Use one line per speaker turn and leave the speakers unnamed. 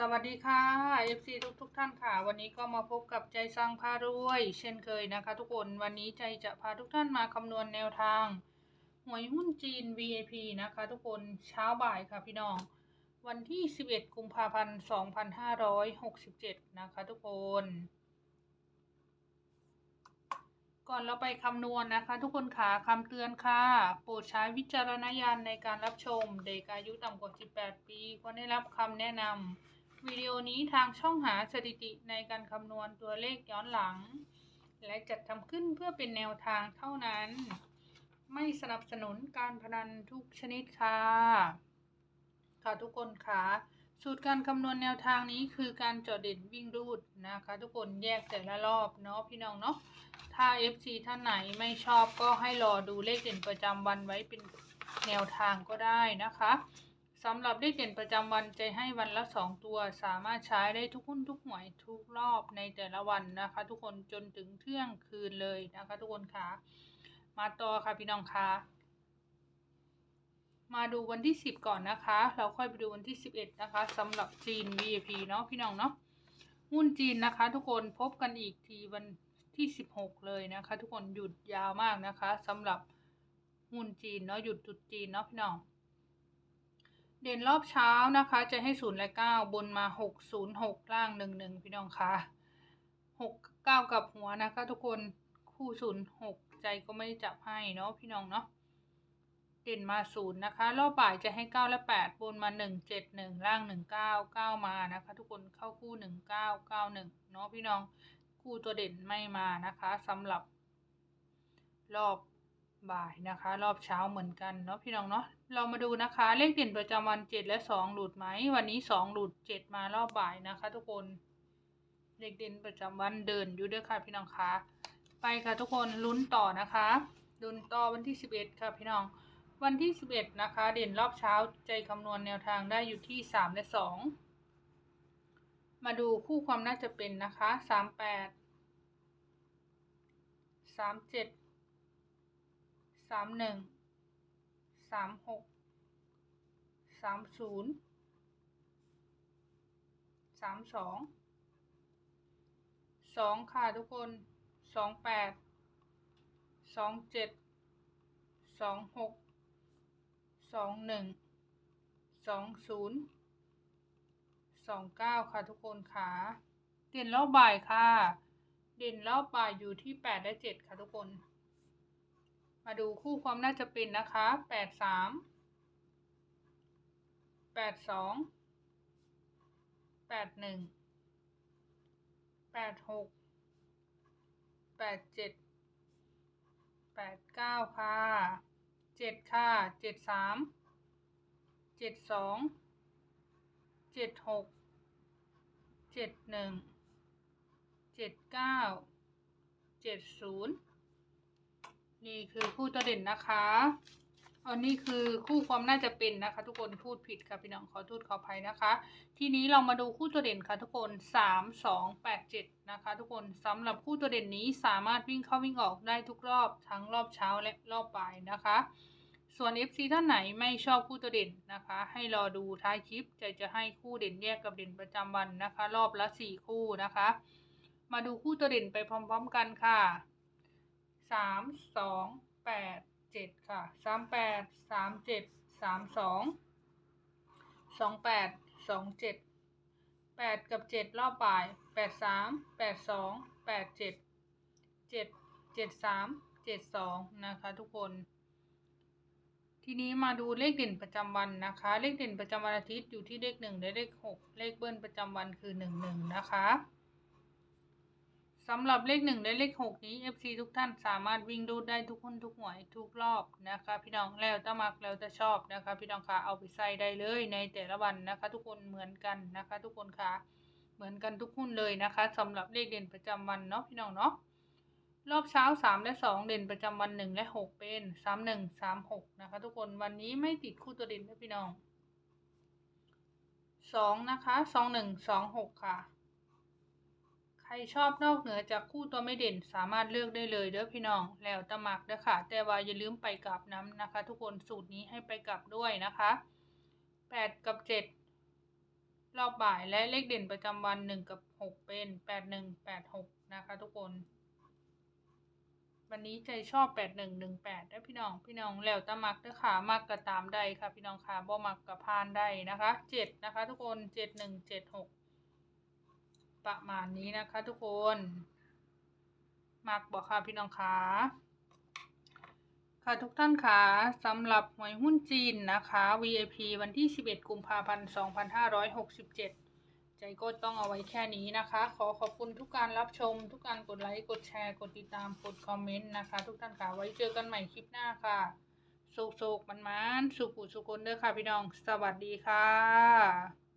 สวัสดีค่ะ FC ทุกทุกท่านค่ะ วันนี้ก็มาพบกับใจสร้างพารวย เช่นเคยนะคะ ทุกคนวันนี้ใจจะพาทุกท่านมาคำนวณแนวทางหวยหุ้นจีน VIP นะคะ ทุกคนเช้าบ่ายค่ะพี่น้อง วันที่ 11 กุมภาพันธ์2567 นะคะ ทุกคน ก่อนเราไปคำนวณนะคะ ทุกคนค่ะคำเตือนค่ะ โปรดใช้วิจารณญาณในการรับชม เด็กอายุต่ำกว่า 18 ปีควรได้รับคำแนะนำ วิดีโอนี้ทางช่องหาสถิติในการคำนวณตัวเลขย้อนหลัง และจัดทำขึ้นเพื่อเป็นแนวทางเท่านั้น ไม่สนับสนุนการพนันทุกชนิดค่ะ ค่ะทุกคนค่ะสูตรการคำนวณแนวทางนี้คือการจาะเด่นวิ่งรูดนะคะ ทุกคนแยกแต่ละรอบเนาะพี่น้องเนาะถ้า FC ท่านไหนไม่ชอบก็ให้รอดูเลขเด่นประจำวันไว้เป็นแนวทางก็ได้นะคะ สำหรับเลขเด่นประจำวันจะให้วันละ 2 ตัว สามารถใช้ได้ทุกหุ้นทุกหน่วยทุกรอบในแต่ละวันนะคะ ทุกคนจนถึงเที่ยงคืนเลยนะคะ ทุกคนค่ะมาต่อค่ะพี่น้องค่ะมาดูวันที่ 10 ก่อนนะคะ เราค่อยไปดูวันที่ 11 นะคะสำหรับจีน VIP เนาะพี่น้องเนาะหุ้นจีนนะคะ ทุกคนพบกันอีกทีวันที่ 16 เลยนะคะ ทุกคนหยุดยาวมากนะคะสำหรับหุ้นจีนเนาะหยุดจุดจีนเนาะพี่น้อง เด่นรอบเช้านะคะ จะให้ศูนย์และเก้าบนมาหกศูนย์หกล่างหนึ่งหนึ่งพี่น้องคะหกเก้ากับหัวนะคะ ทุกคนคู่ศูนย์หกใจก็ไม่ได้จับให้เนาะพี่น้องเนาะเด่นมาศูนย์นะคะ รอบบ่ายจะให้เก้าและแปดบนมาหนึ่งเจ็ดหนึ่งล่างหนึ่งเก้าเก้ามานะคะ ทุกคนเข้าคู่หนึ่งเก้าเก้าหนึ่งเนาะพี่น้องคู่ตัวเด่นไม่มานะคะสำหรับรอบ บ่ายนะคะ รอบเช้าเหมือนกันเนาะพี่น้องเนาะเรามาดูนะคะ เลขเด่นประจำวันเจ็ดและสองหลุดไหมวันนี้สองหลุดเจ็ดมารอบบ่ายนะคะ ทุกคนเลขเด่นประจำวันเดินอยู่ด้วยค่ะพี่น้องคะไปค่ะทุกคนลุ้นต่อนะคะลุ้นต่อวันที่สิบเอ็ดค่ะพี่น้องวันที่สิบเอ็ดนะคะ เด่นรอบเช้าใจคำนวณแนวทางได้อยู่ที่สามและสองมาดูคู่ความน่าจะเป็นนะคะสามแปดสามเจ็ด สามหนึ่งสามหกสามศูนย์สามสองสองค่ะทุกคนสองแปดสองเจ็ดสองหกสองหนึ่งสองศูนย์สองเก้าค่ะทุกคนค่ะเด่นรอบบ่ายค่ะ เด่นรอบบ่ายอยู่ที่แปดและเจ็ดค่ะทุกคน มาดูคู่ความน่าจะเป็นนะคะแปดสามแปดสองแปดหนึ่งแปดหกแปดเจ็ดแปดเก้าค่ะเจ็ดค่ะเจ็ดสามเจ็ดสองเจ็ดหกเจ็ดหนึ่งเจ็ดเก้าเจ็ดศูนย์ นี่คือคู่ตัวเด่นนะคะอันนี้คือคู่ความน่าจะเป็นนะคะ ทุกคนพูดผิดค่ะพี่น้องขอโทษขออภัยนะคะ ทีนี้เรามาดูคู่ตัวเด่นค่ะทุกคนสามสองแปดเจ็ดนะคะ ทุกคนสำหรับคู่ตัวเด่นนี้สามารถวิ่งเข้าวิ่งออกได้ทุกรอบทั้งรอบเช้าและรอบบ่ายนะคะ ส่วน FC ท่านไหนไม่ชอบคู่ตัวเด่นนะคะ ให้รอดูท้ายคลิปจะจะให้คู่เด่นแยกกับเด่นประจำวันนะคะ รอบละสี่คู่นะคะ มาดูคู่ตัวเด่นไปพร้อม ๆ กันค่ะ สามสองแปดเจ็ดค่ะสามแปดสามเจ็ดสามสองสองแปดสองเจ็ดแปดกับเจ็ดรอบบ่ายแปดสามแปดสองแปดเจ็ดเจ็ดเจ็ดสามเจ็ดสองนะคะทุกคน ทีนี้มาดูเลขเด่นประจำวันนะคะ เลขเด่นประจำวันอาทิตย์อยู่ที่เลขหนึ่งและเลขหกเลขเบิ้ลประจำวันคือหนึ่งหนึ่งนะคะ สำหรับเลขหนึ่งและเลขหกนี้ FC ทุกท่านสามารถวิ่งดูได้ทุกคนทุกหวยทุกรอบนะคะพี่น้องแล้วจะมักแล้วจะชอบนะคะ พี่น้องคะเอาไปใส่ได้เลยในแต่ละวันนะคะ ทุกคนเหมือนกันนะคะ ทุกคนคะเหมือนกันทุกหุ้นเลยนะคะสำหรับเลขเด่นประจำวันเนาะพี่น้องเนาะรอบเช้าสามและสองเด่นประจำวันหนึ่งและหกเป็นสามหนึ่งสามหกนะคะ ทุกคนวันนี้ไม่ติดคู่ตัวเด่นนะพี่น้องสองนะคะสองหนึ่งสองหกค่ะ ใครชอบนอกเหนือจากคู่ตัวไม่เด่นสามารถเลือกได้เลยเด้อพี่น้อง แล้วตะหมักเด้อค่ะ แต่ว่าอย่าลืมไปกลับน้ำนะคะ ทุกคนสูตรนี้ให้ไปกลับด้วยนะคะ 8 กับ 7 รอบบ่ายและเลขเด่นประจำวัน 1 กับ 6 เป็น 8186 นะคะ ทุกคน วันนี้ใจชอบ 8118นะพี่น้อง พี่น้องแล้วตะหมักเด้อค่ะมักกระตามได้ค่ะ พี่น้องค่ะบ่มักกระพานได้นะคะ 7 นะคะ ทุกคน 7176 ประมาณนี้นะคะทุกคนมักบอกค่ะพี่น้องค่ะค่ะทุกท่านค่ะสำหรับหวยหุ้นจีนนะคะ VIP วันที่ 11 กุมภาพันธ์ 2567 ใจก็ต้องเอาไว้แค่นี้นะคะ ขอขอบคุณทุกการรับชม ทุกการกดไลค์ กดแชร์ กดติดตาม กดคอมเมนต์นะคะ ทุกท่านค่ะ ไว้เจอกันใหม่คลิปหน้าค่ะสุกๆมันๆสุขุสุคนเด้อค่ะพี่น้อง สวัสดีค่ะ